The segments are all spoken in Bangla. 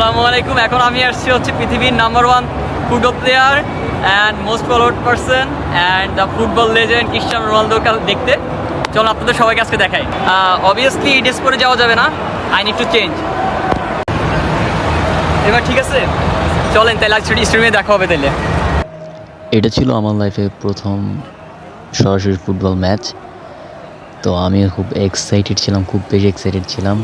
আলাইকুম। এখন আমি আসছি হচ্ছে পৃথিবীর number one football player and most followed person and the football legend Cristiano রোনালদোকে দেখতে। চলো আপনাদের সবাইকে আজকে দেখাই। অবভিয়াসলি ড্রেস পরে যাওয়া যাবে না। আই নিড টু চেঞ্জ এবার ঠিক আছে? চলেন তাহলে আজকে স্ট্রিমে দেখা হবে তাহলে। এটা ছিল আমার লাইফে প্রথম সরাসরি ফুটবল ম্যাচ তো আমি খুব এক্সাইটেড ছিলাম, খুব বেশি এক্সাইটেড ছিলাম।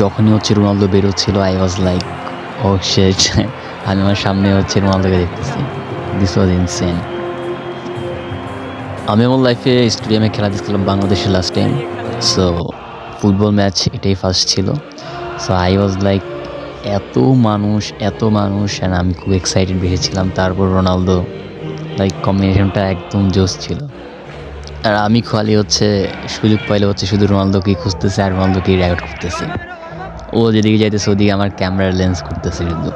যখনই হচ্ছে রোনালদো বেরোচ্ছিল আই ওয়াজ লাইক ও শেষ আমি আমার সামনে হচ্ছে রোনালদোকে দেখতেছি। দিস ওয়াজ ইনসেন আমি আমার লাইফে স্টেডিয়ামে খেলা দেখছিলাম বাংলাদেশের last time so football match এটাই ফার্স্ট ছিল। সো আই ওয়াজ লাইক এত মানুষ এত মানুষ অ্যান্ড আমি খুব এক্সাইটেড বেশিছিলাম তারপর রোনালদো লাইক কম্বিনেশনটা একদম জোস ছিল। আর আমি খালি হচ্ছে সুযোগ পাইলে হচ্ছে শুধু রোনালদোকেই খুঁজতেছে আর রোনালদোকেই রেকর্ড করতেছে। ও যেদিকে যাইতেছে ওদিকে আমার ক্যামেরার লেন্স করতেছে কিন্তু।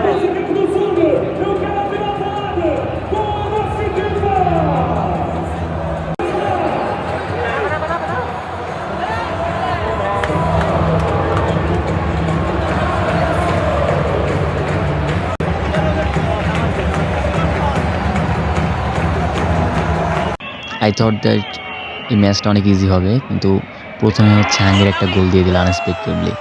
Thank che I thought that এই ম্যাচটা অনেক ইজি হবে কিন্তু প্রথমে হচ্ছে হাঙ্গের একটা গোল দিয়ে দিল আনএক্সপেক্টেডলি।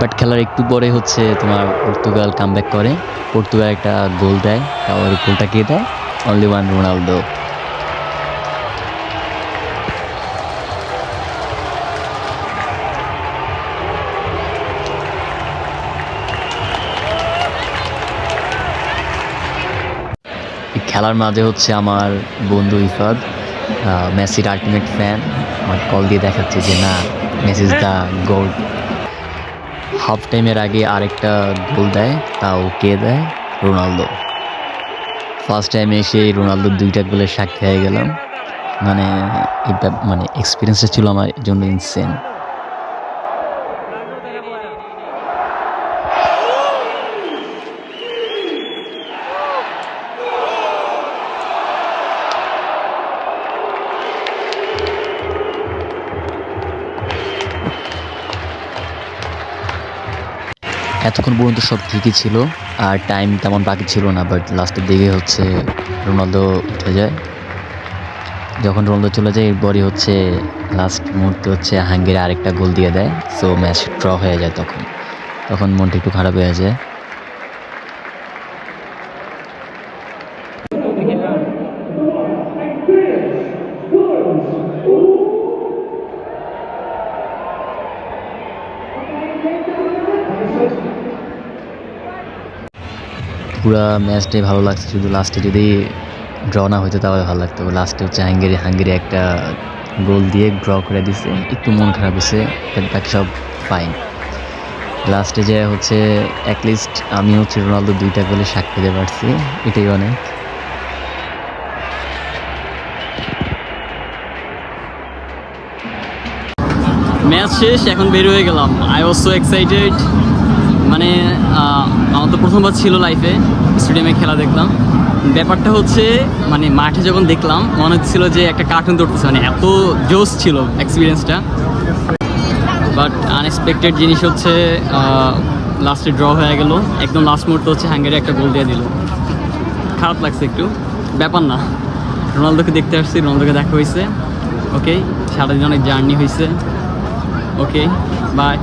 বাট খেলার একটু পরে হচ্ছে তোমার পর্তুগাল কামব্যাক করে। পর্তুগাল একটা গোল দেয় তাও গোলটা কে দেয়? অনলি ওয়ান রোনালদো খেলার মাঝে হচ্ছে আমার বন্ধু ইফাদ মেসির আলটিমেট ফ্যান আমার কল দিয়ে দেখাচ্ছে যে, না, Messi is the goal half টাইমের আগে আরেকটা গোল দেয়, তাও কে দেয়? রোনালদো। ফার্স্ট টাইমে এসে রোনালদোর দুইটা গোলের সাক্ষী হয়ে গেলাম। মানে মানে এক্সপিরিয়েন্সটা ছিল আমার জন্য ইনসেন এতক্ষণ পর্যন্ত সব ঠিকই ছিল, আর টাইম তেমন বাকি ছিল না বাট লাস্টের দিকে হচ্ছে রোনালদো উঠে যায়। যখন রোনালদো চলে যায়, এরপরই হচ্ছে লাস্ট মুহূর্তে হচ্ছে হাঙ্গেরি আরেকটা গোল দিয়ে দেয় সো ম্যাচ ড্র হয়ে যায় তখন। তখন মনটা একটু খারাপ হয়ে যায়। পুরো ম্যাচটাই ভালো লাগছে, শুধু লাস্টে যদি ড্র না হইতো তাহলে ভালো লাগতো। লাস্টে হচ্ছে হাঙ্গেরি হাঙ্গেরি একটা গোল দিয়ে ড্র করে দিছে। একটু মন খারাপ হয়েছে বাকি সব ফাইন লাস্টে যে হচ্ছে অ্যাটলিস্ট আমি হচ্ছে রোনালদো দুইটা গোলে সাক্ষী দিতে পারছি, এটাই অনেক। ম্যাচ শেষ, এখন বের হয়ে গেলাম। আই ওয়াজ সো এক্সাইটেড মানে আমার তো প্রথমবার ছিল লাইফে স্টেডিয়ামে খেলা দেখলাম। ব্যাপারটা হচ্ছে মানে মাঠে যখন দেখলাম, মনে হচ্ছিল যে একটা কার্টুন ধরতেছে মানে এত জোস ছিল এক্সপিরিয়েন্সটা বাট আনএক্সপেক্টেড জিনিস হচ্ছে লাস্টে ড্র হয়ে গেল। একদম লাস্ট মুহূর্তে হচ্ছে হ্যাঙ্গারি একটা গোল দিয়ে দিল। খারাপ লাগছে একটু, ব্যাপার না। রোনালদোকে দেখতে আসছি, রোনালদোকে দেখা হয়েছে। ওকে সারাদিন অনেক জার্নি হয়েছে। Okay bye